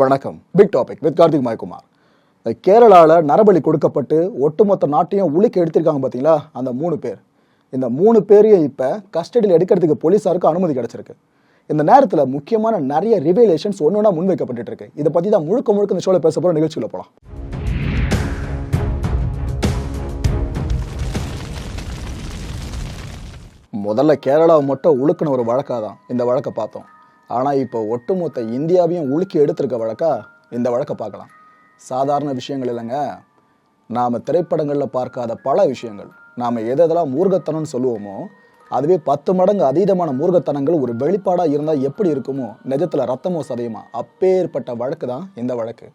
வணக்கம். Big topic with Karthik Maikumar. கேரளாவில் நரபலி கொடுக்கப்பட்டு ஒட்டுமொத்த நாட்டையும் உலுக்கி எடுத்திருக்காங்க பார்த்தீங்களா அந்த மூணு பேர். இந்த மூணு பேரையும் இப்போ கஸ்டடியில் எடுக்கிறதுக்கு போலீஸாருக்கு அனுமதி கிடச்சிருக்கு. இந்த நேரத்தில் முக்கியமான நிறைய ரிவேலேஷன்ஸ் ஒன்று ஒன்றா முன்வைக்கப்பட்டு இருக்கு இதை பற்றி தான் முழுக்க முழுக்க இந்த ஷோவில் பேச போகிற நிகழ்ச்சியில் போகலாம் முதல்ல கேரளாவை மட்டும் உழுக்கின ஒரு வழக்காக தான் இந்த வழக்கை பார்த்தோம். ஆனால் இப்போ ஒட்டுமொத்த இந்தியாவையும் உலுக்கி எடுத்திருக்க வழக்கா இந்த வழக்கை பார்க்கலாம். சாதாரண விஷயங்கள் இல்லைங்க. நாம் திரைப்படங்களில் பார்க்காத பல விஷயங்கள். நாம் எதெல்லாம் மூர்கத்தனம்னு சொல்லுவோமோ அதுவே பத்து மடங்கு அதீதமான மூர்கத்தனங்கள் ஒரு வெளிப்பாடாக இருந்தால் எப்படி இருக்குமோ நிஜத்தில் ரத்தமோ சதயமா? அப்பேற்பட்ட வழக்கு தான் இந்த வழக்கு.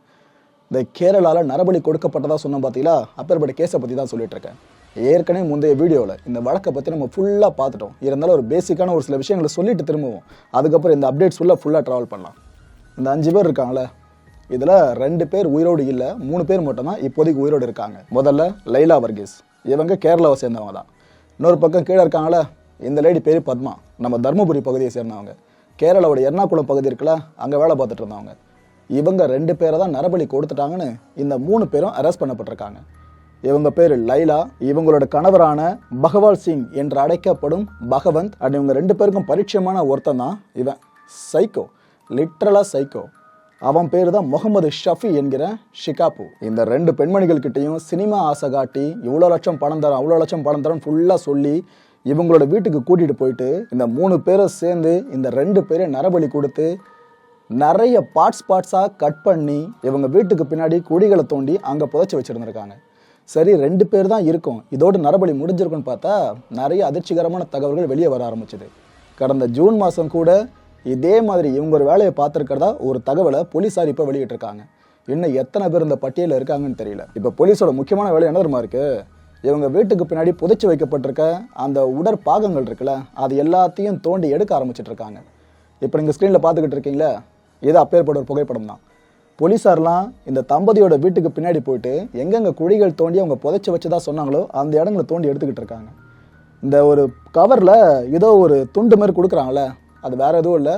இந்த கேரளாவில் நரபலி கொடுக்கப்பட்டதாக சொன்னோம் பார்த்தீங்களா அப்பேற்பட்ட கேஸை பற்றி தான் சொல்லிட்டு இருக்கேன். ஏற்கனவே முந்தைய வீடியோவில் இந்த வழக்கை பற்றி நம்ம ஃபுல்லாக பார்த்துட்டோம். இருந்தாலும் ஒரு பேசிக்கான ஒரு சில விஷயங்களை சொல்லிட்டு திரும்புவோம். அதுக்கப்புறம் இந்த அப்டேட்ஸ் ஃபுல்லாக ஃபுல்லாக ட்ராவல் பண்ணலாம். இந்த அஞ்சு பேர் இருக்காங்களே இதில் ரெண்டு பேர் உயிரோடு இல்லை மூணு பேர் மட்டும்தான் இப்போதைக்கு உயிரோடு இருக்காங்க. முதல்ல லைலா வர்கீஸ். இவங்க கேரளாவை சேர்ந்தவங்க தான். இன்னொரு பக்கம் கீழே இருக்காங்களே இந்த லேடி பேர் பத்மா. நம்ம தருமபுரி பகுதியை சேர்ந்தவங்க. கேரளாவோட எர்ணாகுளம் பகுதி இருக்குல்ல அங்கே வேலை பார்த்துட்டு இருந்தவங்க. இவங்க ரெண்டு பேரை தான் நரபலி கொடுத்துட்டாங்கன்னு இந்த மூணு பேரும் அரெஸ்ட் பண்ணப்பட்டிருக்காங்க. இவங்க பேர் லைலா. இவங்களோட கணவரான பகவால் சிங் என்று அழைக்கப்படும் பகவந்த் அண்ட் இவங்க ரெண்டு பேருக்கும் பரிச்சயமான ஒருத்தன் தான் இவன் சைக்கோ லிட்ரலா சைக்கோ அவன் பேர் தான் முகமது ஷஃபி என்கிற ஷிகாபு. இந்த ரெண்டு பெண்மணிகள் கிட்டேயும் சினிமா ஆசை காட்டி இவ்வளோ லட்சம் பணம் தரேன் அவ்வளோ லட்சம் பணம் தரேன் ஃபுல்லாக சொல்லி இவங்களோட வீட்டுக்கு கூட்டிகிட்டு போயிட்டு இந்த மூணு பேரை சேர்ந்து இந்த ரெண்டு பேரையும் நரபலி கொடுத்து நிறைய பார்ட்ஸ் பார்ட்ஸாக கட் பண்ணி இவங்க வீட்டுக்கு பின்னாடி குடிகளை தோண்டி அங்கே புதைச்சி வச்சுருந்துருக்காங்க. சரி ரெண்டு பேர் தான் இருக்கும். இதோடு நரபலி முடிஞ்சிருக்குன்னு பார்த்தா நிறைய அதிர்ச்சிகரமான தகவல்கள் வெளியே வர ஆரம்பிச்சது. கடந்த ஜூன் மாதம் கூட இதே மாதிரி இவங்க ஒரு வேலையை பார்த்துருக்கிறதா ஒரு தகவலை போலீஸார் இப்போ வெளியிட்டிருக்காங்க. இன்னும் எத்தனை பேர் இந்த பட்டியலில் இருக்காங்கன்னு தெரியல. இப்போ போலீஸோட முக்கியமான வேலை என்ன தெரியுமா இருக்கு? இவங்க வீட்டுக்கு பின்னாடி புதைச்சி வைக்கப்பட்டிருக்க அந்த உடற்பாகங்கள் இருக்குல்ல அது எல்லாத்தையும் தோண்டி எடுக்க ஆரம்பிச்சிட்ருக்காங்க இப்போ நீங்கள் ஸ்க்ரீனில் பார்த்துக்கிட்டு இருக்கீங்களா இது அப்பேற்பட்ட ஒரு புகைப்படம் தான் போலீஸார்லாம் இந்த தம்பதியோட வீட்டுக்கு பின்னாடி போயிட்டு எங்கெங்கே குழிகள் தோண்டி அவங்க புதைச்சி வச்சதா சொன்னாங்களோ அந்த இடங்களை தோண்டி எடுத்துக்கிட்டு இருக்காங்க. இந்த ஒரு கவரில் ஏதோ ஒரு துண்டு மாதிரி கொடுக்குறாங்களே அது வேற எதுவும் இல்லை.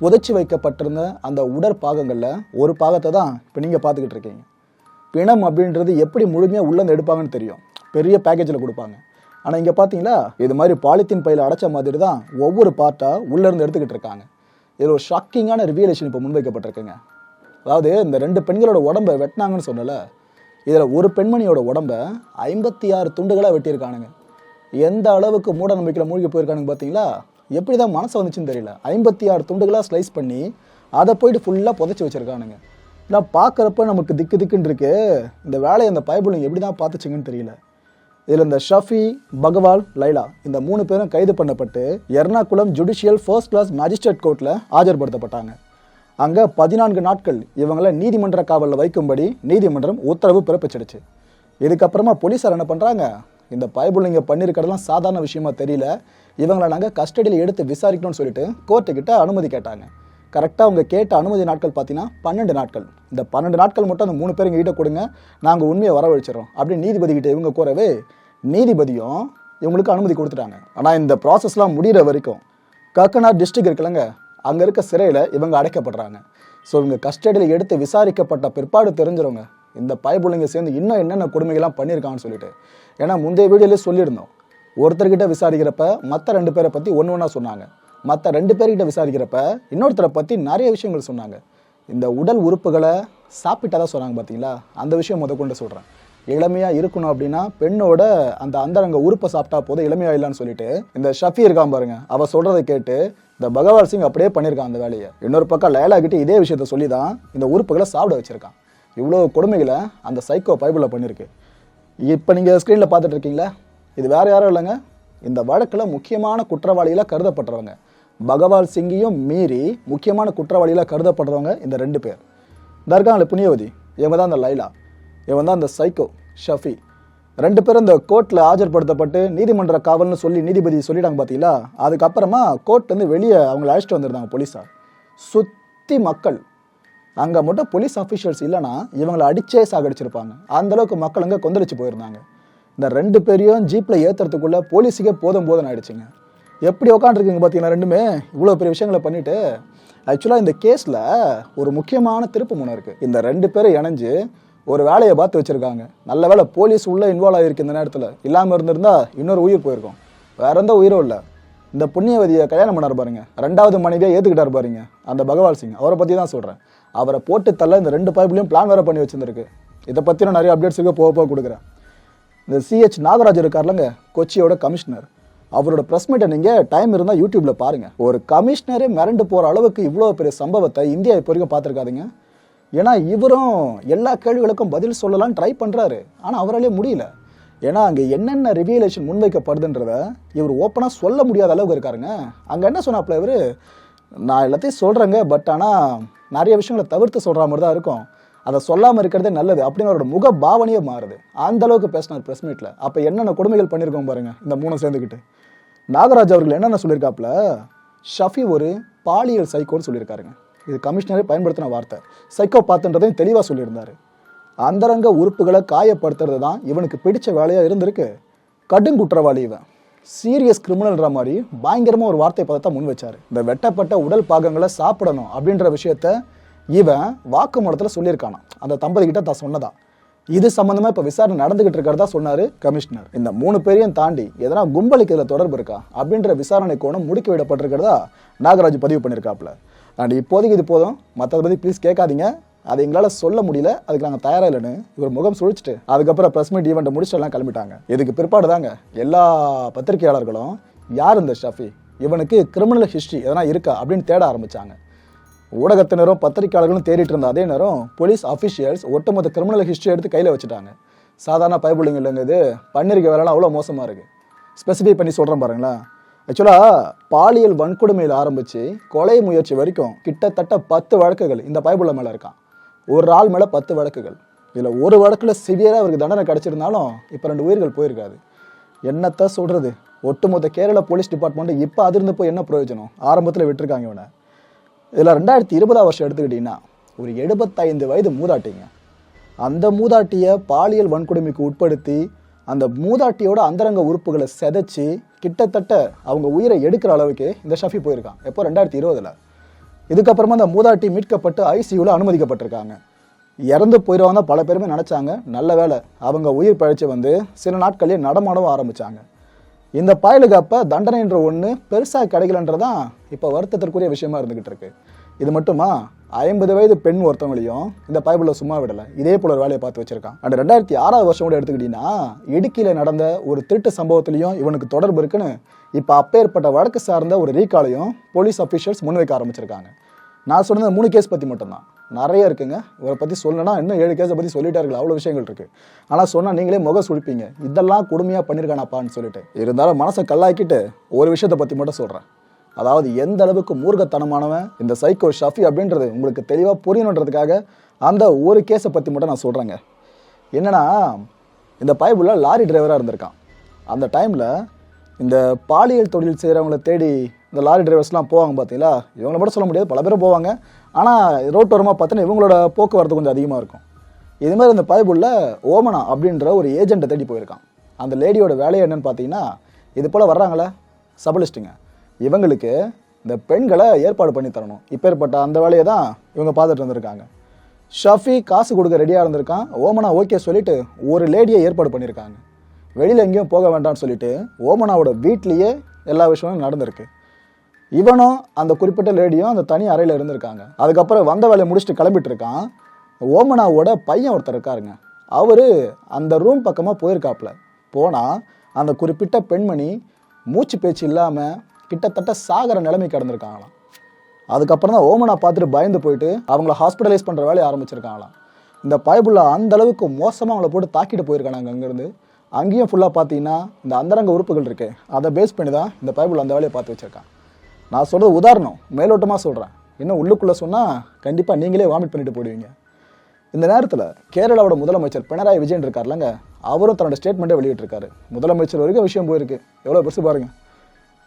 புதைச்சி வைக்கப்பட்டிருந்த அந்த உடற்பாகங்களில் ஒரு பாகத்தை தான் இப்போ நீங்கள் பார்த்துக்கிட்டு இருக்கீங்க. பிணம் அப்படின்றது எப்படி முழுமையாக உள்ளேருந்து எடுப்பாங்கன்னு தெரியும். பெரிய பேக்கேஜில் கொடுப்பாங்க. ஆனால் இங்கே பார்த்தீங்களா இது மாதிரி பாலித்தீன் பையில் அடைச்ச மாதிரி தான் ஒவ்வொரு பார்ட்டாக உள்ளேருந்து எடுத்துக்கிட்டு இருக்காங்க. இதில் ஒரு ஷாக்கிங்கான ரிவியலேஷன் இப்போ முன்வைக்கப்பட்டிருக்குங்க. அதாவது இந்த ரெண்டு பெண்களோட உடம்பை வெட்டினாங்கன்னு சொன்னல இதில் ஒரு பெண்மணியோட உடம்பை ஐம்பத்தி ஆறு துண்டுகளாக வெட்டியிருக்கானுங்க. எந்த அளவுக்கு மூட நம்பிக்கையில் மூழ்கி போயிருக்கானுங்க பார்த்தீங்களா எப்படி தான் மனசு வந்துச்சுன்னு தெரியல. ஐம்பத்தி ஆறு துண்டுகளாக ஸ்லைஸ் பண்ணி அதை போயிட்டு ஃபுல்லாக புதைச்சி வச்சுருக்கானுங்க. நான் பார்க்குறப்ப நமக்கு திக்கு திக்குன்னு இருக்கு. இந்த வேலையை அந்த பைபிளுங்க எப்படி தான் பார்த்துச்சிங்கன்னு தெரியல. இதில் இந்த ஷஃபி பகவால் லைலா இந்த மூணு பேரும் கைது பண்ணப்பட்டு Ernakulam judicial first class magistrate கோர்ட்டில் ஆஜர்படுத்தப்பட்டாங்க. அங்கே பதினான்கு நாட்கள் இவங்களை நீதிமன்ற காவலில் வைக்கும்படி நீதிமன்றம் உத்தரவு பிறப்பிச்சிடுச்சு. இதுக்கப்புறமா போலீஸார் என்ன பண்ணுறாங்க இந்த பைபிளிங்க பண்ணியிருக்கிறதெல்லாம் சாதாரண விஷயமா தெரியல. இவங்களை நாங்கள் கஸ்டடியில் எடுத்து விசாரிக்கணும்னு சொல்லிட்டு கோர்ட்டுக்கிட்ட அனுமதி கேட்டாங்க. கரெக்டாக அவங்க கேட்ட அனுமதி நாட்கள் பார்த்தீங்கன்னா பன்னெண்டு நாட்கள். இந்த பன்னெண்டு நாட்கள் மட்டும் அந்த மூணு பேர் எங்ககிட்ட கொடுங்க நாங்கள் உண்மையை வரவழைச்சிடறோம் அப்படின்னு நீதிபதிக்கிட்ட இவங்க கூறவே நீதிபதியும் இவங்களுக்கு அனுமதி கொடுத்துட்டாங்க. ஆனால் இந்த ப்ராசஸ்லாம் முடிகிற வரைக்கும் கக்கனார் டிஸ்ட்ரிக்ட் இருக்குல்லங்க அங்கே இருக்க சிறையில் இவங்க அடைக்கப்படுறாங்க. ஸோ இவங்க கஸ்டடியில் எடுத்து விசாரிக்கப்பட்ட பிற்பாடு தெரிஞ்சிருவங்க இந்த பயப்புள்ளைங்க சேர்ந்து இன்னும் என்னென்ன கொடுமைகள்லாம் பண்ணியிருக்காங்கன்னு சொல்லிட்டு. ஏன்னா முந்தைய வீடியோலேயே சொல்லியிருந்தோம். ஒருத்தர்கிட்ட விசாரிக்கிறப்ப மற்ற ரெண்டு பேரை பற்றி ஒன்று ஒன்றா சொன்னாங்க. மற்ற ரெண்டு பேர்கிட்ட விசாரிக்கிறப்ப இன்னொருத்தரை பற்றி நிறைய விஷயங்கள் சொன்னாங்க. இந்த உடல் உறுப்புகளை சாப்பிட்டதா சொன்னாங்க பார்த்தீங்களா அந்த விஷயம் முத கொண்டு சொல்கிறேன் இளமையாக இருக்கணும் அப்படின்னா பெண்ணோட அந்த அந்தரங்க உறுப்பை சாப்பிட்டா போதும் இளமையாக இல்லைன்னு சொல்லிட்டு. இந்த ஷஃபி இருக்கான் பாருங்க அவள் சொல்கிறத கேட்டு இந்த பகவான் சிங் அப்படியே பண்ணியிருக்கான் அந்த வேலையை. இன்னொரு பக்கம் லைலா கிட்ட இதே விஷயத்த சொல்லி தான் இந்த உறுப்புகளை சாப்பிட வச்சுருக்கான். இவ்வளோ கொடுமைகளை அந்த சைக்கோ பைபிளில் பண்ணியிருக்கு. இப்போ நீங்கள் ஸ்க்ரீனில் பார்த்துட்டு இருக்கீங்களா? இது வேறு யாரும் இல்லைங்க. இந்த வழக்கில் முக்கியமான குற்றவாளிகளாக கருதப்படுறவங்க பகவால் சிங்கையும் மீறி முக்கியமான குற்றவாளிகளாக கருதப்படுறவங்க இந்த ரெண்டு பேர். இந்த இருக்காங்களே புண்ணியவதி இவங்க தான் இந்த லைலா. இவன் தான் இந்த சைக்கோ ஷஃபி. ரெண்டு பேரும் இந்த கோர்ட்டில் ஆஜர்படுத்தப்பட்டு நீதிமன்ற காவல்னு சொல்லி நீதிபதி சொல்லிட்டாங்க பார்த்தீங்களா அதுக்கப்புறமா கோர்ட்லேருந்து வெளியே அவங்கள அழைச்சிட்டு வந்திருந்தாங்க போலீஸார். சுற்றி மக்கள். அங்கே மட்டும் போலீஸ் அஃபிஷியல்ஸ் இல்லைன்னா இவங்களை அடிச்சே சாகடிச்சிருப்பாங்க. அந்தளவுக்கு மக்கள் அங்கே கொந்தளிச்சு போயிருந்தாங்க. இந்த ரெண்டு பேரையும் ஜீப்பில் ஏற்றுறதுக்குள்ளே போலீஸுக்கே போதும் போதும் ஆயிடுச்சுங்க. எப்படி உக்காண்டிருக்குங்க பார்த்தீங்கன்னா ரெண்டுமே? இவ்வளோ பெரிய விஷயங்களை பண்ணிவிட்டு ஆக்சுவலாக இந்த கேஸில் ஒரு முக்கியமான திருப்பு முனை இருக்குது இந்த ரெண்டு பேரும் இணைஞ்சு ஒரு வேலையை பார்த்து வச்சுருக்காங்க. நல்ல வேலை போலீஸ் உள்ளே இன்வால்வ் ஆகிருக்கு இந்த நேரத்தில். இல்லாமல் இருந்திருந்தா இன்னொரு உயிர் போயிருக்கும். வேற எந்த உயிரும் இல்லை. இந்த புண்ணியவதியை கல்யாணம் பண்ணார் பாருங்க. ரெண்டாவது மனைவியாக ஏற்றுக்கிட்டார் பாருங்க. அந்த பகவால் சிங். அவரை பற்றி தான் சொல்கிறேன் அவரை போட்டு தள்ள இந்த ரெண்டு பைப்லையும் பிளான் வேறு பண்ணி வச்சுருந்துருக்கு. இதை பற்றின நிறைய அப்டேட்ஸ் இருக்க போக போக கொடுக்குறேன். இந்த சிஹெச் நாகராஜ் இருக்கார்லங்க கொச்சியோட கமிஷனர் அவரோட ப்ரெஸ் மீட்டை நீங்கள் டைம் இருந்தால் யூடியூப்பில் பாருங்கள் ஒரு கமிஷனரே மிரண்டு போகிற அளவுக்கு இவ்வளோ பெரிய சம்பவத்தை இந்தியா இப்போ வரைக்கும் பார்த்துருக்காதுங்க. ஏன்னா இவரும் எல்லா கேள்விகளுக்கும் பதில் சொல்லலாம்னு ட்ரை பண்ணுறாரு ஆனால் அவராலே முடியல. ஏன்னா அங்கே என்னென்ன ரிவியலேஷன் முன்வைக்கப்படுதுன்றத இவர் ஓப்பனாக சொல்ல முடியாத அளவுக்கு இருக்காருங்க. அங்கே என்ன சொன்னாப்புல இவர்? நான் எல்லாத்தையும் சொல்கிறேங்க பட் ஆனால் நிறைய விஷயங்களை தவிர்த்து சொல்கிற மாதிரி தான் இருக்கும். அதை சொல்லாமல் இருக்கிறதே நல்லது அப்படின்னு அவரோட முக பாவனையே மாறுது. அந்த அளவுக்கு பேசினார் ப்ரெஸ் மீட்டில் அப்போ என்னென்ன கொடுமைகள் பண்ணியிருக்கோம் பாருங்க இந்த மூணு சேர்ந்துக்கிட்டு நாகராஜ் அவர்கள் என்னென்ன சொல்லியிருக்காப்புல? ஷஃபி ஒரு பாலியல் சைக்கோன்னு சொல்லியிருக்காருங்க. இது கமிஷனரே பயன்படுத்தின வார்த்தை. சைக்கோ பார்த்துன்றதையும் தெளிவாக சொல்லியிருந்தாரு. அந்தரங்க உறுப்புகளை காயப்படுத்துறது தான் இவனுக்கு பிடிச்ச வேலையாக இருந்திருக்கு. கடும் குற்றவாளி இவன். சீரியஸ் கிரிமினல்ன்ற மாதிரி பயங்கரமாக ஒரு வார்த்தை பதத்தை முன் வச்சார். இந்த வெட்டப்பட்ட உடல் பாகங்களை சாப்பிடணும் அப்படின்ற விஷயத்த இவன் வாக்குமூலத்தில் சொல்லியிருக்கானாம். அந்த தம்பதிக்கிட்ட தான் சொன்னதா. இது சம்மந்தமாக இப்போ விசாரணை நடந்துகிட்டு இருக்கிறதா சொன்னார் கமிஷனர். இந்த மூணு பேரையும் தாண்டி எதனா கும்பலுக்கு இதில் தொடர்பு இருக்கா? அப்படின்ற விசாரணை கோணம் முடுக்கி விடப்பட்டிருக்கிறதா நாகராஜ் பதிவு பண்ணியிருக்காப்ல அண்ட் இப்போதைக்கு இது போதும். மற்றதை பற்றி ப்ளீஸ் கேட்காதீங்க. அதை எங்களால் சொல்ல முடியல. அதுக்கு நாங்கள் தயாராக இல்லைன்னு இவர் முகம் சுழிச்சிட்டு அதுக்கப்புறம் ப்ரெஸ் மீட் ஈவெண்ட்டை முடிச்சுட்டு எல்லாம் கிளம்பிட்டாங்க. இதுக்கு பிற்பாடு தாங்க எல்லா பத்திரிகையாளர்களும் யார் இந்த ஷஃபி? இவனுக்கு கிரிமினல் ஹிஸ்ட்ரி எதனா இருக்கா? அப்படின்னு தேட ஆரம்பித்தாங்க ஊடகத்தினரும் பத்திரிகையாளர்களும் தேடிட்டு இருந்த அதே நேரம் போலீஸ் அஃபிஷியல்ஸ் ஒட்டுமொத்த கிரிமினல் ஹிஸ்ட்ரி எடுத்து கையில் வச்சுட்டாங்க. சாதாரண பைபிளுங்க இல்லைங்க இது. பண்ணிருக்க வேலைலாம் அவ்வளோ மோசமாக இருக்குது ஸ்பெசிஃபை பண்ணி சொல்கிறேன் பாருங்களேன். ஆக்சுவலாக பாலியல் வன்கொடுமையில் ஆரம்பித்து கொலை முயற்சி வரைக்கும் கிட்டத்தட்ட பத்து வழக்குகள் இந்த பைபிளில் மேலே இருக்கான். ஒரு ஆள் மேலே பத்து வழக்குகள். இதில் ஒரு வழக்கில் சிவியராக அவருக்கு தண்டனை கிடச்சிருந்தாலும் இப்போ ரெண்டு உயிர்கள் போயிருக்காது. என்னத்த சொல்கிறது ஒட்டுமொத்த கேரளா போலீஸ் டிபார்ட்மெண்ட் இப்போ அதிர்ந்து போய் என்ன பிரயோஜனம்? ஆரம்பத்தில் விட்டுருக்காங்க இவனை. இதில் ரெண்டாயிரத்தி இருபதாம் வருஷம் எடுத்துக்கிட்டிங்கன்னா ஒரு எழுபத்தைந்து வயது மூதாட்டிங்க. அந்த மூதாட்டியை பாலியல் வன்கொடுமைக்கு உட்படுத்தி அந்த மூதாட்டியோட அந்தரங்க உறுப்புகளை செதைச்சு கிட்டத்தட்ட அவங்க உயிரை எடுக்கிற அளவுக்கு இந்த ஷஃபி போயிருக்கான். எப்போ? ரெண்டாயிரத்தி இருபதில். இதுக்கப்புறமா அந்த மூதாட்டி மீட்கப்பட்டு ஐசியூவில் அனுமதிக்கப்பட்டிருக்காங்க. இறந்து போயிடுவாங்க பல பேருமே நினச்சாங்க. நல்ல வேளை அவங்க உயிர் பழிச்சு வந்து சில நாட்களே நடமாடவும் ஆரம்பித்தாங்க இந்த பயலுக்கு அப்போ தண்டனைன்ற ஒன்று பெருசாக கிடைக்கலன்றதான் இப்போ வருத்தத்திற்குரிய விஷயமா இருந்துகிட்டு இருக்கு. இது மட்டுமா? ஐம்பது வயது பெண் ஒருத்தவங்களையும் இந்த பைபிளில் சும்மா விடலை. இதே போல ஒரு வேலையை பார்த்து வச்சிருக்கான். அண்ட் ரெண்டாயிரத்தி ஆறாவது வருஷம் கூட எடுத்துக்கிட்டீங்கன்னா இடுக்கியில் நடந்த ஒரு திருட்டு சம்பவத்திலையும் இவனுக்கு தொடர்பு இருக்குன்னு இப்போ அப்பேற்பட்ட வழக்கு சார்ந்த ஒரு ரீகாலையும் போலீஸ் அஃபீஷியல்ஸ் முன்வைக்க ஆரம்பிச்சிருக்காங்க. நான் சொன்னது மூணு கேஸ் பற்றி மட்டும்தான். நிறைய இருக்குங்க. இவரை பற்றி சொல்லணும்னா இன்னும் ஏழு கேஸை பற்றி சொல்லிட்டே அவ்வளோ விஷயங்கள் இருக்குது ஆனால் சொன்னால் நீங்களே முக சுழிப்பீங்க. இதெல்லாம் கொடுமையாக பண்ணியிருக்கானாப்பான்னு சொல்லிட்டு. இருந்தாலும் மனசை கல்லாக்கிட்டு ஒரு விஷயத்தை பற்றி மட்டும் சொல்கிறேன் அதாவது எந்த அளவுக்கு மூர்க்கத்தனமானவன் இந்த சைக்கோ ஷஃபி அப்படின்றது உங்களுக்கு தெளிவாக புரியணுன்றதுக்காக அந்த ஒரு கேஸை பற்றி மட்டும் நான் சொல்கிறேங்க என்னென்னா இந்த பைபிளில் லாரி டிரைவராக இருந்திருக்கான். அந்த டைமில் இந்த பாலியல் தொழில் செய்கிறவங்கள தேடி இந்த லாரி டிரைவர்ஸ்லாம் போவாங்க பார்த்தீங்களா இவங்கள மட்டும் சொல்ல முடியாது பல பேரும் போவாங்க. ஆனால் ரோட்டோரமாக பார்த்தோன்னா இவங்களோட போக்குவரத்து கொஞ்சம் அதிகமாக இருக்கும். இதுமாதிரி இந்த பைபிளில் ஓமனா அப்படின்ற ஒரு ஏஜெண்ட்டை தேடி போயிருக்கான். அந்த லேடியோட வேலையை என்னென்னு பார்த்தீங்கன்னா இது போல் வர்றாங்களே சபலிஸ்ட்டுங்க. இவங்களுக்கு இந்த பெண்களை ஏற்பாடு பண்ணி தரணும். இப்பேற்பட்ட அந்த வேலையை தான் இவங்க பார்த்துட்டு வந்திருக்காங்க ஷஃபி காசு கொடுக்க ரெடியாக இருந்திருக்கான். ஓமனா ஓகே சொல்லிட்டு ஒரு லேடியை ஏற்பாடு பண்ணியிருக்காங்க வெளியில் எங்கேயும் போக வேண்டாம்னு சொல்லிட்டு ஓமனாவோட வீட்லேயே எல்லா விஷயமும் நடந்திருக்கு. இவனும் அந்த குறிப்பிட்ட லேடியும் அந்த தனி அறையில் இருந்திருக்காங்க. அதுக்கப்புறம் வந்த வேலையை முடிச்சுட்டு கிளம்பிட்டு இருக்கான். ஓமனாவோட பையன் ஒருத்தர் இருக்காருங்க. அவர் அந்த ரூம் பக்கமாக போயிருக்காப்புல. போனால் அந்த குறிப்பிட்ட பெண்மணி மூச்சு பேச்சு இல்லாமல் கிட்டத்தட்ட சாகர நிலைமை கிடந்திருக்காங்களாம். அதுக்கப்புறம் தான் ஓமனா பார்த்துட்டு பயந்து போயிட்டு அவங்கள ஹாஸ்பிட்டலைஸ் பண்ணுற வேலையை ஆரம்பிச்சிருக்காங்களாம். இந்த பயபுள்ள அந்த அளவுக்கு மோசமாக அவங்கள போட்டு தாக்கிட்டு போயிருக்காங்க அங்கேருந்து. அங்கேயும் ஃபுல்லாக பார்த்தீங்கன்னா இந்த அந்தரங்க உறுப்புகள் இருக்குது அதை பேஸ் பண்ணி தான் இந்த பயபுள்ள அந்த வேலையை பார்த்து வச்சுருக்கான். நான் சொல்கிறது உதாரணம் மேலோட்டமாக சொல்கிறேன் இன்னும் உள்ளுக்குள்ளே சொன்னால் கண்டிப்பாக நீங்களே வாமிட் பண்ணிட்டு போயிடுவீங்க. இந்த நேரத்தில் கேரளாவோட முதலமைச்சர் பினராயி விஜயன் இருக்கார்லங்க அவரும் தன்னோட ஸ்டேட்மெண்ட்டை வெளியிட்டிருக்காரு. முதலமைச்சர் வரைக்கும் விஷயம் போயிருக்கு. எவ்வளோ பெருசு பாருங்க.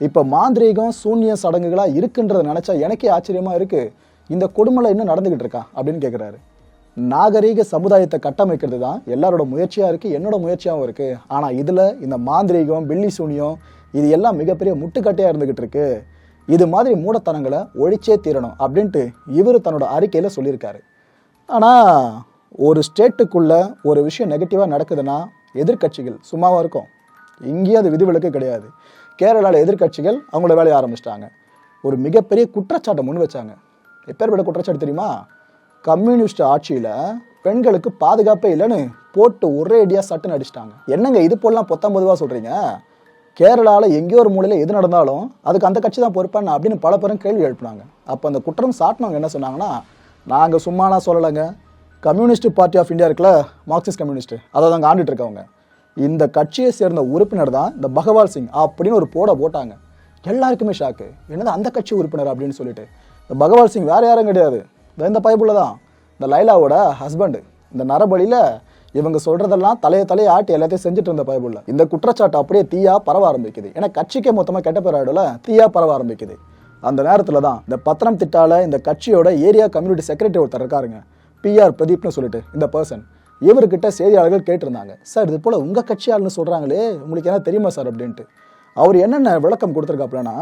இப்போ மாந்திரீகம் சூன்ய சடங்குகளாக இருக்குன்றதை நினச்சா எனக்கே ஆச்சரியமாக இருக்குது இந்த கொடுமலை இன்னும் நடந்துக்கிட்டு இருக்கா? அப்படின்னு கேட்குறாரு நாகரீக சமுதாயத்தை கட்டமைக்கிறது தான் எல்லாரோட முயற்சியாக இருக்குது என்னோட முயற்சியாகவும் இருக்குது ஆனால் இதில் இந்த மாந்திரீகம் வெள்ளி சூனியம் இது எல்லாம் மிகப்பெரிய முட்டுக்கட்டையாக இருந்துகிட்டு இருக்கு. இது மாதிரி மூடத்தனங்களை ஒழிச்சே தீரணும் அப்படின்ட்டு இவர் தன்னோட அறிக்கையில் சொல்லியிருக்காரு. ஆனால் ஒரு ஸ்டேட்டுக்குள்ளே ஒரு விஷயம் நெகட்டிவாக நடக்குதுன்னா எதிர்க்கட்சிகள் சும்மாவாக இருக்கும். இங்கேயும் அது விதிவிலக்கு கிடையாது. கேரளாவில் எதிர்க்கட்சிகள் அவங்களோட வேலையை ஆரம்பிச்சிட்டாங்க. ஒரு மிகப்பெரிய குற்றச்சாட்டை முன் வச்சாங்க. எப்பேற்பட்ட குற்றச்சாட்டு தெரியுமா? கம்யூனிஸ்ட் ஆட்சியில் பெண்களுக்கு பாதுகாப்பே இல்லைன்னு போட்டு ஒரே அடியாக சட்டுன்னு அடிச்சிட்டாங்க. என்னங்க இது போலாம் பொத்தம்பதுவாக சொல்கிறீங்க கேரளாவில் எங்கேயோ ஒரு மூலையில் எது நடந்தாலும் அதுக்கு அந்த கட்சி தான் பொறுப்பான அப்படின்னு பல பேரும் கேள்வி எழுப்புனாங்க. அப்போ அந்த குற்றம் சாட்டினவங்க என்ன சொன்னாங்கன்னா நாங்கள் சும்மானா சொல்லலைங்க. கம்யூனிஸ்ட் பார்ட்டி ஆஃப் இந்தியா இருக்குல்ல மார்க்சிஸ்ட் கம்யூனிஸ்ட். அதை தாங்க ஆண்டுட்டு இருக்கவங்க. இந்த கட்சியை சேர்ந்த உறுப்பினர் தான் இந்த பகவால் சிங் அப்படின்னு ஒரு போட போட்டாங்க. எல்லாருக்குமே ஷாக்கு என்னது அந்த கட்சி உறுப்பினர் அப்படின்னு சொல்லிட்டு. இந்த பகவால் சிங் வேற யாரும் கிடையாது. இந்த இந்த பைபிளில் தான். இந்த லைலாவோட ஹஸ்பண்டு இந்த நரபலியில் இவங்க சொல்றதெல்லாம் தலையை தலையை ஆட்டி எல்லாத்தையும் செஞ்சுட்டு இருந்த பைபிளில். இந்த குற்றச்சாட்டு அப்படியே தீயா பரவ ஆரம்பிக்குது. ஏன்னா கட்சிக்கே மொத்தமாக கெட்ட பேர் ஆயிடும்ல தீயா பரவ ஆரம்பிக்குது. அந்த நேரத்தில் தான் இந்த பத்திரம் திட்டால இந்த கட்சியோட ஏரியா கம்யூனிட்டி செக்ரட்டரி ஒருத்தர் இருக்காருங்க. பிஆர் பிரதீப்னு சொல்லிட்டு இந்த பர்சன் இவர்கிட்ட செய்தியாளர்கள் கேட்டிருந்தாங்க. சார் இது போல் உங்கள் கட்சியாளர்னு சொல்கிறாங்களே உங்களுக்கு என்ன தெரியுமா சார்? அப்படின்ட்டு. அவர் என்னென்ன விளக்கம் கொடுத்துருக்காப்புலனா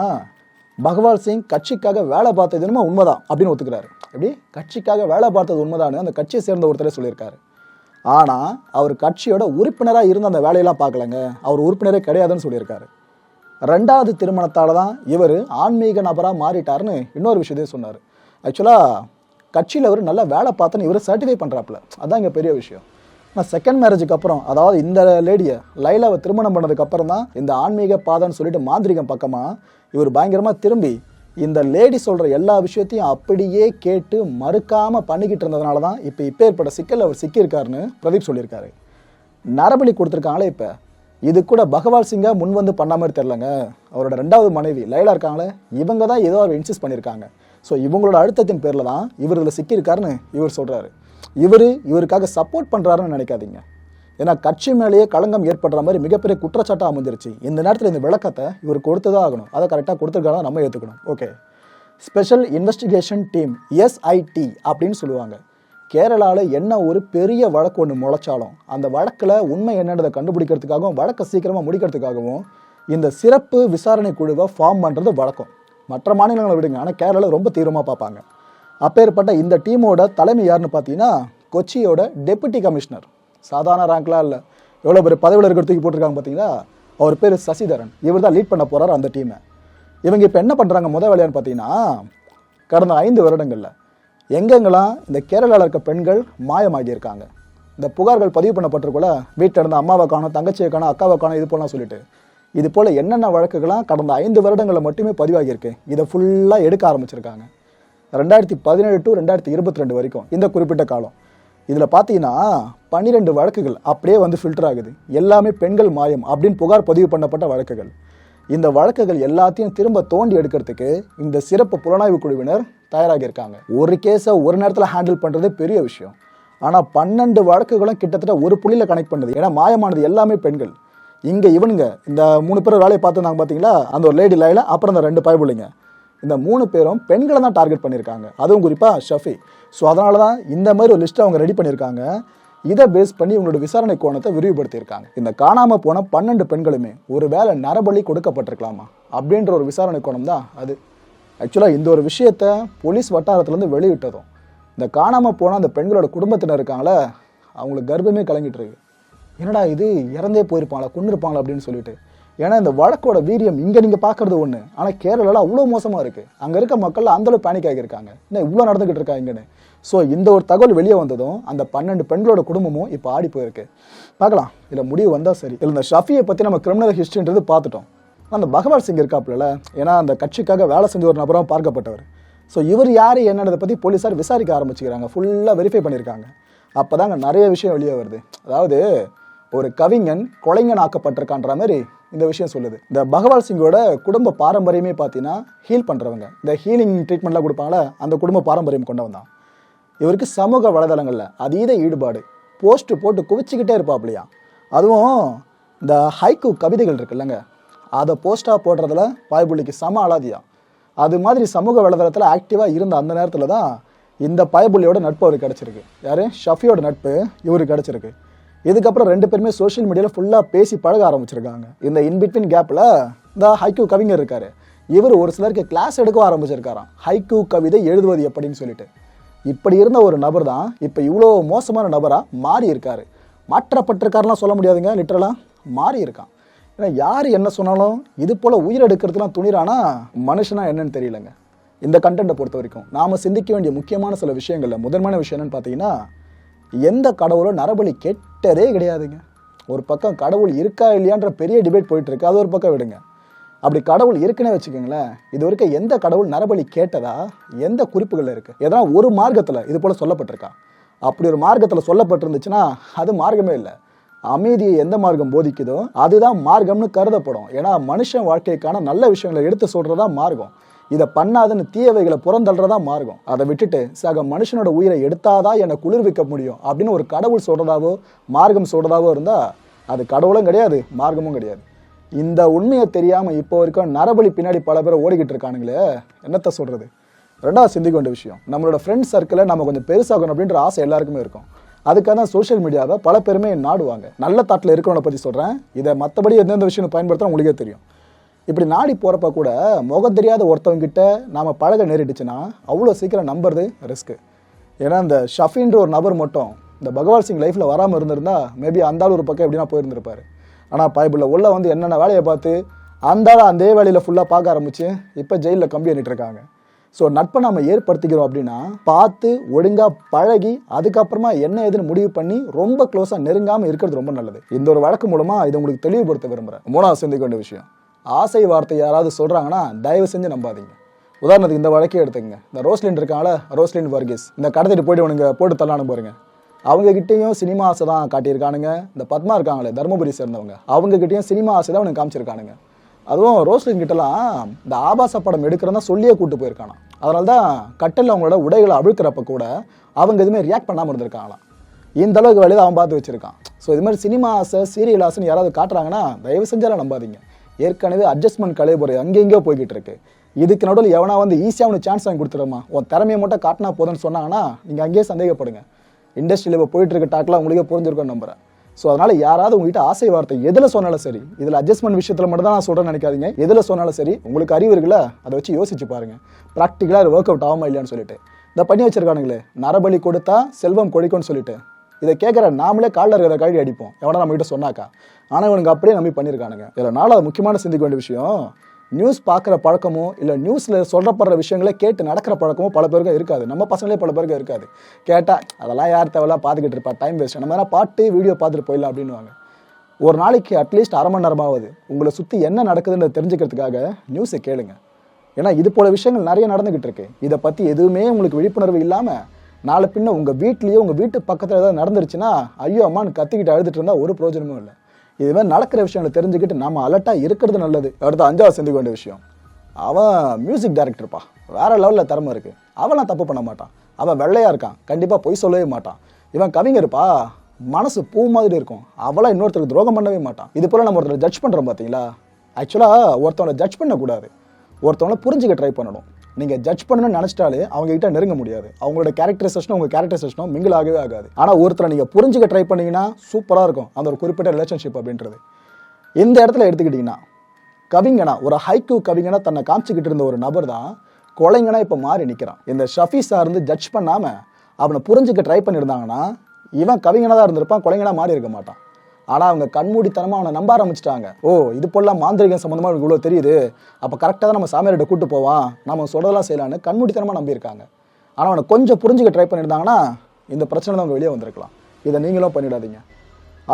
பகவான் சிங் கட்சிக்காக வேலை பார்த்தது என்னமோ உண்மைதான் அப்படின்னு ஒத்துக்கிறாரு. எப்படி? கட்சிக்காக வேலை பார்த்தது உண்மைதான்னு அந்த கட்சியை சேர்ந்த ஒருத்தரே சொல்லியிருக்காரு. ஆனால் அவர் கட்சியோட உறுப்பினராக இருந்த அந்த வேலையெல்லாம் பார்க்கலங்க அவர் உறுப்பினரே கிடையாதுன்னு சொல்லியிருக்காரு. ரெண்டாவது திருமணத்தால் தான் இவர் ஆன்மீக நபராக மாறிட்டாருன்னு இன்னொரு விஷயத்தையும் சொன்னார். ஆக்சுவலாக கட்சியில் அவர் நல்லா வேலை பார்த்தோன்னு இவர் சர்டிஃபை பண்ணுறாப்புல அதான் இங்கே பெரிய விஷயம். நான் செகண்ட் மேரேஜுக்கு அப்புறம் அதாவது இந்த லேடியை லைலாவை திருமணம் பண்ணதுக்கு அப்புறம் தான் இந்த ஆன்மீக பாதன்னு சொல்லிட்டு மாந்திரிகம் பக்கமாக இவர் பயங்கரமாக திரும்பி இந்த லேடி சொல்கிற எல்லா விஷயத்தையும் அப்படியே கேட்டு மறுக்காமல் பண்ணிக்கிட்டு இருந்ததுனால தான் இப்போ இப்போ ஏற்பட்ட சிக்கல் அவர் சிக்கியிருக்காருன்னு பிரதீப் சொல்லியிருக்காரு. நரபலி கொடுத்துருக்காங்களே இப்போ. இது கூட பகவால் சிங்கா முன் வந்து பண்ண மாதிரி தெரிலங்க அவரோட ரெண்டாவது மனைவி லைலா இருக்காங்களே இவங்க தான் ஏதோ அவர் இன்சிஸ்ட் பண்ணியிருக்காங்க. ஸோ இவங்களோட அழுத்தத்தின் பேரில் தான் இவர் இதில் சிக்கியிருக்காருன்னு இவர் சொல்கிறாரு இவர் இவருக்காக சப்போர்ட் பண்ணுறாருன்னு நினைக்காதீங்க. ஏன்னா கட்சி மேலேயே களங்கம் ஏற்படுற மாதிரி மிகப்பெரிய குற்றச்சாட்டாக அமைஞ்சிருச்சு. இந்த நேரத்தில் இந்த விளக்கத்தை இவர் கொடுத்து தான் ஆகணும். அதை கரெக்டாக கொடுத்துருக்காங்க நம்ம ஏற்றுக்கணும் okay special investigation team SIT அப்படின்னு சொல்லுவாங்க. கேரளாவில் என்ன ஒரு பெரிய வழக்கு ஒன்று முளைச்சாலும் அந்த வழக்கில் உண்மை என்னன்றதை கண்டுபிடிக்கிறதுக்காகவும் வழக்கை சீக்கிரமாக முடிக்கிறதுக்காகவும் இந்த சிறப்பு விசாரணை குழுவை ஃபார்ம் பண்ணுறது வழக்கம். மற்ற மாநிலங்களை விடுங்க. ஆனால் கேரளாவில் ரொம்ப தீவிரமாக பார்ப்பாங்க. அப்பேற்பட்ட இந்த டீமோட தலைமை யாருன்னு பார்த்தீங்கன்னா கொச்சியோட டெபுட்டி கமிஷனர். சாதாரண ரேங்க்லாம் இல்லை எவ்வளோ பெரிய பதவியில் இருக்கிற தூக்கி போட்டிருக்காங்க பார்த்தீங்களா? அவர் பேர் சசிதரன். இவர் தான் லீட் பண்ண போகிறார் அந்த டீமை இவங்க இப்போ என்ன பண்ணுறாங்க முத வேலையான்னு பார்த்தீங்கன்னா கடந்த ஐந்து வருடங்களில் எங்கெங்கெல்லாம் இந்த கேரளாவில் இருக்க பெண்கள் மாயமாகியிருக்காங்க. இந்த புகார்கள் பதிவு பண்ணப்பட்டிருக்குள்ள வீட்டில் இருந்த அம்மாவை காணும் தங்கச்சியை காணும் அக்காவை காணும் இது போலாம் சொல்லிட்டு. இது போல் என்னென்ன வழக்குகள்லாம் கடந்த ஐந்து வருடங்களில் மட்டுமே பதிவாகியிருக்கு இதை ஃபுல்லாக எடுக்க ஆரம்பிச்சிருக்காங்க. ரெண்டாயிரத்தி பதினேழு டு ரெண்டாயிரத்தி இருபத்தி ரெண்டு வரைக்கும் இந்த குறிப்பிட்ட காலம். இதில் பார்த்தீங்கன்னா பன்னிரெண்டு வழக்குகள் அப்படியே வந்து ஃபில்டர் ஆகுது. எல்லாமே பெண்கள் மாயம் அப்படின்னு புகார் பதிவு பண்ணப்பட்ட வழக்குகள். இந்த வழக்குகள் எல்லாத்தையும் திரும்ப தோண்டி எடுக்கிறதுக்கு இந்த சிறப்பு புலனாய்வு குழுவினர் தயாராகி இருக்காங்க ஒரு கேஸை ஒரு நேரத்தில் ஹேண்டில் பண்ணுறது பெரிய விஷயம். ஆனால் பன்னெண்டு வழக்குகளும் கிட்டத்தட்ட ஒரு புள்ளியில் கனெக்ட் பண்ணுது. ஏன்னா மாயமானது எல்லாமே பெண்கள். இங்கே இவனுங்க இந்த மூணு பேர் வேலையை பார்த்துருந்தாங்க பார்த்தீங்களா அந்த ஒரு லேடி லைல அப்புறம் அந்த ரெண்டு பயபுள்ளைங்க இந்த மூணு பேரும் பெண்களை தான் டார்கெட் பண்ணியிருக்காங்க. அதுவும் குறிப்பாக ஷஃபி. ஸோ அதனால தான் இந்த மாதிரி ஒரு லிஸ்ட்டை அவங்க ரெடி பண்ணியிருக்காங்க. இதை பேஸ் பண்ணி இவங்களோட விசாரணை கோணத்தை விரிவுபடுத்தியிருக்காங்க. இந்த காணாமல் போன பன்னெண்டு பெண்களுமே ஒரு வேளை நரபலி கொடுக்கப்பட்டிருக்கலாமா? அப்படின்ற ஒரு விசாரணை கோணம் தான் அது. ஆக்சுவலாக இந்த ஒரு விஷயத்த போலீஸ் வட்டாரத்துலேருந்து வெளியிட்டதும் இந்த காணாமல் போன அந்த பெண்களோட குடும்பத்தினர் இருக்காங்களே அவங்களுக்கு கர்ப்பமே கலங்கிட்டு இருக்கு. என்னடா இது? இறந்தே போயிருப்பாங்களா கொண்டு இருப்பாங்களா அப்படின்னு சொல்லிட்டு. ஏன்னா இந்த வழக்கோட வீரியம் இங்கே நீங்கள் பார்க்கறது ஒன்று ஆனால் கேரளாவில் அவ்வளோ மோசமாக இருக்குது அங்கே இருக்க மக்கள் அந்தளவு பேனிக் ஆகியிருக்காங்க. என்ன இவ்வளோ நடந்துக்கிட்டு இருக்கா இங்கேன்னு? ஸோ இந்த ஒரு தகவல் வெளியே வந்ததும் அந்த பன்னெண்டு பெண்களோட குடும்பமும் இப்போ ஆடி போயிருக்கு. பார்க்கலாம். இதில் முடிவு வந்தால் சரி. இதில் இந்த ஷஃபியை பற்றி நம்ம கிரிமினல் ஹிஸ்ட்ரின்றது பார்த்துட்டோம். அந்த பகவான் சிங் இருக்காப்புல ஏன்னா அந்த கட்சிக்காக வேலை செஞ்ச ஒரு நபராக பார்க்கப்பட்டவர். ஸோ இவர் யார் என்னன்றதை பற்றி போலீஸார் விசாரிக்க ஆரம்பிச்சுக்கிறாங்க. ஃபுல்லாக வெரிஃபை பண்ணியிருக்காங்க. அப்போ தாங்க நிறைய விஷயம் வெளியே வருது. அதாவது ஒரு கவிஞன் கொலைஞனாக்கப்பட்டிருக்கான்ற மாதிரி இந்த விஷயம் சொல்லுது. இந்த பகவால் சிங்கோட குடும்ப பாரம்பரியமே பார்த்தீங்கன்னா ஹீல் பண்ணுறவங்க இந்த ஹீலிங் ட்ரீட்மெண்ட்லாம் கொடுப்பாங்களே அந்த குடும்ப பாரம்பரியம் கொண்டவன் தான். இவருக்கு சமூக வலைதளங்களில் அதீத ஈடுபாடு. போஸ்ட் போட்டு குவிச்சிக்கிட்டே இருப்பாப்லையா. அதுவும் இந்த ஹைக்கு கவிதைகள் இருக்குல்லங்க. அதை போஸ்ட்டாக போடுறதுல பாய்புள்ளிக்கு சம அலாதியா. அது மாதிரி சமூக வலைதளத்தில் ஆக்டிவாக இருந்த அந்த நேரத்தில் தான் இந்த பாய்புள்ளியோட நட்பு அவருக்கு கிடச்சிருக்கு. யார்? ஷஃபியோட நட்பு இவருக்கு கிடச்சிருக்கு. இதுக்கப்புறம் ரெண்டு பேருமே சோஷியல் மீடியாவில் ஃபுல்லாக பேசி பழக ஆரம்பிச்சிருக்காங்க. இந்த இன்பிட்வீன் கேப்பில் இந்த ஹைக்கூ கவிஞர் இருக்காரு. இவர் ஒரு சிலருக்கு கிளாஸ் எடுக்க ஆரம்பிச்சிருக்காராம். ஹைக்கூ கவிதை எழுதுவது எப்படின்னு சொல்லிட்டு. இப்படி இருந்த ஒரு நபர் தான் இப்போ இவ்வளோ மோசமான நபராக மாறி இருக்காரு. மாற்றப்பட்டிருக்காருலாம் சொல்ல முடியாதுங்க லிட்டரலாக மாறி இருக்கான். ஏன்னா யார் என்ன சொன்னாலும் இது போல் உயிர் எடுக்கிறதுலாம் துணிரானா மனுஷனா என்னன்னு தெரியலங்க. இந்த கண்டென்ட்டை பொறுத்த வரைக்கும் நாம் சிந்திக்க வேண்டிய முக்கியமான சில விஷயங்களில் முதன்மையான விஷயம் என்னன்னு பார்த்தீங்கன்னா எந்த கடவுளும் நரபலி கெட்டதே கிடையாதுங்க. ஒரு பக்கம் கடவுள் இருக்கா இல்லையான்ற பெரிய டிபேட் போயிட்டு இருக்கு அது ஒரு பக்கம் விடுங்க. அப்படி கடவுள் இருக்குன்னே வச்சுக்கோங்களேன் இது வரைக்கும் எந்த கடவுள் நரபலி கேட்டதா? எந்த குறிப்புகள் இருக்கு? எதனா ஒரு மார்க்கத்தில் இது போல சொல்லப்பட்டிருக்கா? அப்படி ஒரு மார்க்கத்தில் சொல்லப்பட்டிருந்துச்சுன்னா அது மார்க்கமே இல்லை. அமைதியை எந்த மார்க்கம் போதிக்குதோ அதுதான் மார்க்கம்னு கருதப்படும். ஏன்னா மனுஷன் வாழ்க்கைக்கான நல்ல விஷயங்களை எடுத்து சொல்றதா மார்க்கம். இதை பண்ணாதுன்னு தீயவைகளை புறந்தள்ளுறதா மார்க்கம். அதை விட்டுட்டு சக மனுஷனோட உயிரை எடுத்தாதான் என்னை குளிர்விக்க முடியும் அப்படின்னு ஒரு கடவுள் சொல்கிறதாவோ மார்க்கம் சொல்கிறதாவோ இருந்தால் அது கடவுளும் கிடையாது மார்க்கமும் கிடையாது. இந்த உண்மையை தெரியாமல் இப்போ வரைக்கும் நரபலி பின்னாடி பல பேர் ஓடிக்கிட்டு இருக்கானுங்களே என்னத்தை சொல்கிறது ரெண்டாவது சிந்திக்க வேண்டிய விஷயம் நம்மளோட ஃப்ரெண்ட்ஸ் சர்க்கிளை நம்ம கொஞ்சம் பெருசாகணும் அப்படின்ற ஆசை எல்லாருக்குமே இருக்கும். அதுக்காக தான் சோஷியல் மீடியாவை பல பேருமே நாடுவாங்க. நல்ல தாட்டில் இருக்கிறவனை பற்றி சொல்கிறேன் இதை மற்றபடி எந்தெந்த விஷயம் பயன்படுத்தினா உங்களுக்கே தெரியும். இப்படி நாடி போகிறப்ப கூட முகம் தெரியாத ஒருத்தவங்க நாம் பழக நேரிடுச்சுன்னா அவ்வளோ சீக்கிரம் நம்புறது ரிஸ்க்கு ஏன்னா இந்த ஷஃபின்ற ஒரு நபர் மட்டும் இந்த பகவான் சிங் லைஃப்பில் வராமல் இருந்திருந்தா மேபி அந்த ஆள் ஒரு பக்கம் எப்படின்னா போயிருந்திருப்பார். ஆனால் பைபிளில் உள்ள வந்து என்னென்ன வேலையை பார்த்து அந்த ஆள் அந்த வேலையில் ஃபுல்லாக பார்க்க ஆரம்பிச்சு இப்போ ஜெயிலில் கம்பி எண்ணிட்டு இருக்காங்க. ஸோ நட்பை நம்ம ஏற்படுத்திக்கிறோம் அப்படின்னா பார்த்து ஒழுங்காக பழகி அதுக்கப்புறமா என்ன ஏதுன்னு முடிவு பண்ணி ரொம்ப க்ளோஸாக நெருங்காமல் இருக்கிறது ரொம்ப நல்லது. இந்த ஒரு வழக்கு மூலமாக இதை உங்களுக்கு தெளிவுபடுத்த விரும்புகிறேன் மூணாவது சிந்திக்க வேண்டிய விஷயம். ஆசை வார்த்தை யாராவது சொல்கிறாங்கன்னா தயவு செஞ்சு நம்பாதீங்க. உதாரணத்துக்கு இந்த வழக்கே எடுத்துங்க இந்த ரோஸ்லின் இருக்காங்கள ரோஸ்லின் வர்கீஸ். இந்த கடத்திட்டு போயிட்டு உனக்கு போட்டு தள்ளானு பாருங்க. அவங்ககிட்டையும் சினிமா ஆசை தான் காட்டியிருக்கானுங்க. இந்த பத்மா இருக்காங்களே தருமபுரி சேர்ந்தவங்க. அவங்ககிட்டையும் சினிமா ஆசை தான் உனக்கு காமிச்சிருக்கானுங்க. அதுவும் ரோஸ்லின் கிட்டலாம் இந்த ஆபாச படம் எடுக்கிறதா சொல்லியே கூட்டு போயிருக்கானா அதனால தான் கட்டலில் அவங்களோட உடைகளை அழுக்கிறப்ப கூட அவங்க எதுவுமே ரியாக்ட் பண்ணாமல் இருந்திருக்காங்களாம். இந்த அளவுக்கு வேலையை அவன் பார்த்து வச்சிருக்கான். ஸோ இது மாதிரி சினிமா ஆசை சீரியல் ஆசைன்னு யாராவது காட்டுறாங்கன்னா தயவு செஞ்சாலும் நம்பாதீங்க. ஏற்கனவே அட்ஜஸ்ட்மெண்ட் கலைபுரை அங்கெங்கேயோ போய்கிட்டு இருக்கு. இதுக்கு நடுவில் எவனா வந்து ஈஸியாக அவனுக்கு சான்ஸ் வாங்கி கொடுத்துருமா உன் திறமையை மட்டும் காட்டினா போதும்னு சொன்னாங்கன்னா நீங்கள் அங்கேயே சந்தேகப்படுங்க. இண்டஸ்ட்ரியில் இப்போ போயிட்டு இருக்க டாக்லாம் உங்களுக்கே புரிஞ்சிருக்கும்னு நம்புறேன். ஸோ அதனால யாராவது உங்ககிட்ட ஆசை வார்த்தை எதில் சொன்னாலும் சரி இதில் அட்ஜஸ்ட்மெண்ட் விஷயத்தில் மட்டும் தான் நான் சொல்கிறேன்னு நினைக்காதீங்க. எதில் சொன்னாலும் சரி உங்களுக்கு அறிவு இருக்குல்ல அதை வச்சு யோசிச்சு பாருங்க. ப்ராக்டிக்கலாக ஒர்க் அவுட் ஆகுமா இல்லையான்னு சொல்லிட்டு. இந்த பண்ணி வச்சிருக்கானுங்களே நரபலி கொடுத்தா செல்வம் கொடிக்கும்னு சொல்லிட்டு. இதை கேட்குற நாமளே காலில் இருக்கிற கழுவி அடிப்போம். எவனா நம்மகிட்ட சொன்னாக்கா? ஆனால் இவனுக்கு அப்படியே நம்பி பண்ணியிருக்கானுங்க. இதில் நாலாவது முக்கியமான சிந்திக்க வேண்டிய விஷயம் நியூஸ் பார்க்குற பழக்கமோ இல்லை நியூஸில் சொல்லப்படுற விஷயங்களே கேட்டு நடக்கிற பழக்கமோ பல பேருக்கும் இருக்காது. நம்ம பசங்களே பல பேருக்கு இருக்காது. கேட்டால் அதெல்லாம் யார் தேவையில்லாம் பார்த்துக்கிட்டு இருப்பா? டைம் வேஸ்ட் நம்ம வேணால் பாட்டு வீடியோ பார்த்துட்டு போயிடலாம் அப்படின்னுவாங்க. ஒரு நாளைக்கு அட்லீஸ்ட் அரை மணி நேரமாவது உங்களை சுற்றி என்ன நடக்குதுன்னு தெரிஞ்சுக்கிறதுக்காக நியூஸை கேளுங்க. ஏன்னா இது போல விஷயங்கள் நிறைய நடந்துகிட்டு இருக்கு. இதை பற்றி எதுவுமே உங்களுக்கு விழிப்புணர்வு இல்லாமல் நாளை பின்ன உங்கள் வீட்லேயோ உங்கள் வீட்டு பக்கத்தில் ஏதாவது நடந்துருச்சுன்னா ஐயோ அம்மான்னு கத்திக்கிட்டு அழுதுட்டு இருந்தால் ஒரு பிரயோஜனமும் இல்லை. இது மாதிரி நடக்கிற விஷயங்களை தெரிஞ்சுக்கிட்டு நம்ம அலர்ட்டாக இருக்கிறது நல்லது. அடுத்து அஞ்சாவது சிந்திக்க வேண்டிய விஷயம். அவன் மியூசிக் டைரக்டர்ப்பா வேறு லெவலில் திறமை இருக்கு. அவன்லாம் தப்பு பண்ண மாட்டான். அவன் வெள்ளையாக இருக்கான். கண்டிப்பாக பொய் சொல்லவே மாட்டான். இவன் கவிஞர்ப்பா மனசு பூ மாதிரி இருக்கும். அவளாக இன்னொருத்தருக்கு துரோகம் பண்ணவே மாட்டான். இது போல் நம்ம ஒருத்தர் ஜட்ஜ் பண்ணுறோம் பார்த்தீங்களா ஆக்சுவலாக ஒருத்தவனை ஜட்ஜ் பண்ணக்கூடாது. ஒருத்தவனை புரிஞ்சுக்க ட்ரை பண்ணணும். நீங்கள் ஜட்ஜ் பண்ணணும்னு நினச்சிட்டாலே அவங்க கிட்ட நெருங்க முடியாது. அவங்களோட கேரக்டரைசேஷனும் உங்கள் கேரக்டரைசேஷனும் மிங்கிள் ஆகவே ஆகாது. ஆனால் ஒருத்தரை நீங்கள் புரிஞ்சுக்க ட்ரை பண்ணீங்கன்னா சூப்பராக இருக்கும். அந்த ஒரு குறிப்பிட்ட ரிலேஷன்ஷிப் அப்படின்றது. இந்த இடத்துல எடுத்துக்கிட்டிங்கன்னா கவிஞனா ஒரு ஹைக்கூ கவிஞனா தன்னை காமிச்சிக்கிட்டு இருந்த ஒரு நபர் தான் கொலைங்கனா இப்போ மாறி நிற்கிறான் இந்த ஷஃபி சார் வந்து ஜட்ஜ் பண்ணாமல் அவனை புரிஞ்சுக்க ட்ரை பண்ணியிருந்தாங்கன்னா இவன் கவிஞனாக தான் இருந்திருப்பான் கொலைங்கனா மாறி இருக்க மாட்டான். ஆனால் அவங்க கண்மூடித்தனமாக அவனை நம்ப ஆரம்பிச்சிட்டாங்க. ஓ இது போலாம் மாந்திரிகம் சம்மந்தமாக இவ்வளோ தெரியுது? அப்போ கரெக்டாக தான் நம்ம சாமியார்கிட்ட கூட்டு போவான். நம்ம சொல்லலாம் செய்யலான்னு கண்மூடித்தனமாக நம்பியிருக்காங்க. ஆனால் அவனை கொஞ்சம் புரிஞ்சுக்க ட்ரை பண்ணியிருந்தாங்கன்னா இந்த பிரச்சனை தான் அவங்க வெளியே வந்திருக்கலாம். இதை நீங்களும் பண்ணிடாதீங்க.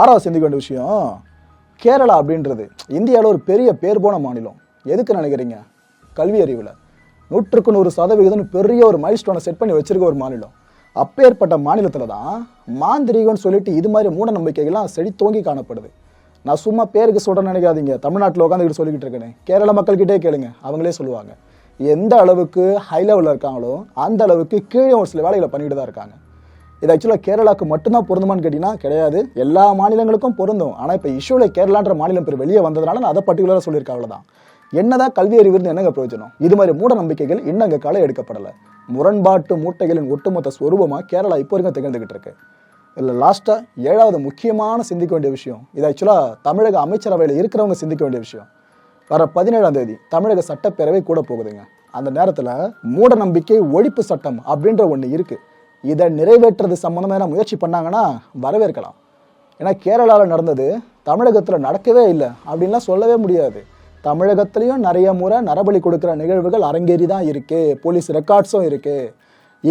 ஆறாவது சிந்திக்க வேண்டிய விஷயம் கேரளா அப்படின்றது இந்தியாவில் ஒரு பெரிய பேர் போன மாநிலம். எதுக்கு நினைக்கிறீங்க? கல்வி அறிவில். நூற்றுக்கு நூறு சதவிகிதம்னு பெரிய ஒரு மைல்ஸ்டோனை செட் பண்ணி வச்சிருக்க ஒரு மாநிலம். அப்பேற்பட்ட மாநிலத்தில் தான் மாந்திரீகம்னு சொல்லிட்டு இது மாதிரி மூட நம்பிக்கைகள்லாம் செழித்தோங்கி காணப்படுது. நான் சும்மா பேருக்கு சொல்கிறேன்னு நினைக்காதீங்க. தமிழ்நாட்டில் உட்காந்துக்கிட்டு சொல்லிக்கிட்டு இருக்கேனே. கேரள மக்கள்கிட்டே கேளுங்க. அவங்களே சொல்லுவாங்க. எந்த அளவுக்கு ஹை லெவலில் இருக்காங்களோ அந்த அளவுக்கு கீழே ஒரு சில வேலைகளை பண்ணிட்டு தான் இருக்காங்க. இது ஆக்சுவலாக கேரளாவுக்கு மட்டும்தான் பொருந்துமான்னு கேட்டிங்கன்னா கிடையாது. எல்லா மாநிலங்களுக்கும் பொருந்தும். ஆனால் இப்போ இஷ்யூவில் கேரளான்ற மாநிலம் பேர் வெளியே வந்ததுனால நான் அதை பர்டிகுலராக சொல்லியிருக்கேன். அவ்வளோதான் என்னதான் கல்வி அறிவு இருந்து என்னங்க பிரயோஜனம்? இது மாதிரி மூட நம்பிக்கைகள் இன்னும் அங்கே களை எடுக்கப்படலை. முரண்பாட்டு மூட்டைகளின் ஒட்டுமொத்த ஸ்வரூபமாக கேரளா இப்போ வரைக்கும் திகழ்ந்துகிட்டு இருக்கு. இதில் லாஸ்ட்டாக ஏழாவது முக்கியமான சிந்திக்க வேண்டிய விஷயம். இது ஆக்சுவலாக தமிழக அமைச்சரவையில் இருக்கிறவங்க சிந்திக்க வேண்டிய விஷயம். வர பதினேழாம் தேதி தமிழக சட்டப்பேரவை கூட போகுதுங்க. அந்த நேரத்தில் மூட நம்பிக்கை ஒழிப்பு சட்டம் அப்படின்ற ஒன்று இருக்கு. இதை நிறைவேற்றுறது சம்மந்தமான முயற்சி பண்ணாங்கன்னா வரவேற்கலாம். ஏன்னா கேரளாவில் நடந்தது தமிழகத்தில் நடக்கவே இல்லை அப்படின்லாம் சொல்லவே முடியாது. தமிழகத்துலேயும் நிறைய முறை நரபலி கொடுக்குற நிகழ்வுகள் அரங்கேறி தான் இருக்கு. போலீஸ் ரெக்கார்ட்ஸும் இருக்கு.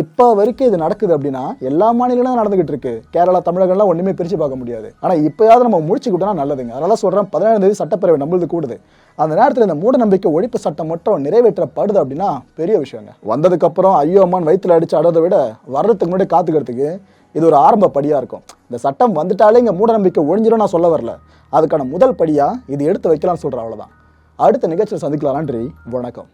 இப்போ வரைக்கும் இது நடக்குது அப்படின்னா எல்லா மாநிலங்களும் நடந்துகிட்டு இருக்கு. கேரளா தமிழகம்லாம் ஒன்றுமே பிரித்து பார்க்க முடியாது. ஆனால் இப்போயாவது நம்ம முடிச்சுக்கிட்டோம்னா நல்லதுங்க. அதனால சொல்கிறேன் பதினேழாம் தேதி சட்டப்பேரவை நம்மளுது கூடுது. அந்த நேரத்தில் இந்த மூட நம்பிக்கை ஒழிப்பு சட்டம் மட்டும் நிறைவேற்றப்படுது அப்படின்னா பெரிய விஷயங்க. வந்ததுக்கப்புறம் ஐயோ அம்மான் வயிற்றுல அடித்து அடதை விட வர்றதுக்கு முன்னாடி காத்துக்கிறதுக்கு இது ஒரு ஆரம்ப படியாக இருக்கும். இந்த சட்டம் வந்துட்டாலே இங்கே மூட நம்பிக்கை ஒழிஞ்சிடும் நான் சொல்ல வரல. அதுக்கான முதல் படியாக இது எடுத்து வைக்கலாம்னு சொல்கிறேன் அவ்வளோதான் அடுத்த நிகழ்ச்சியில் சந்திக்கலாம் நன்றி வணக்கம்.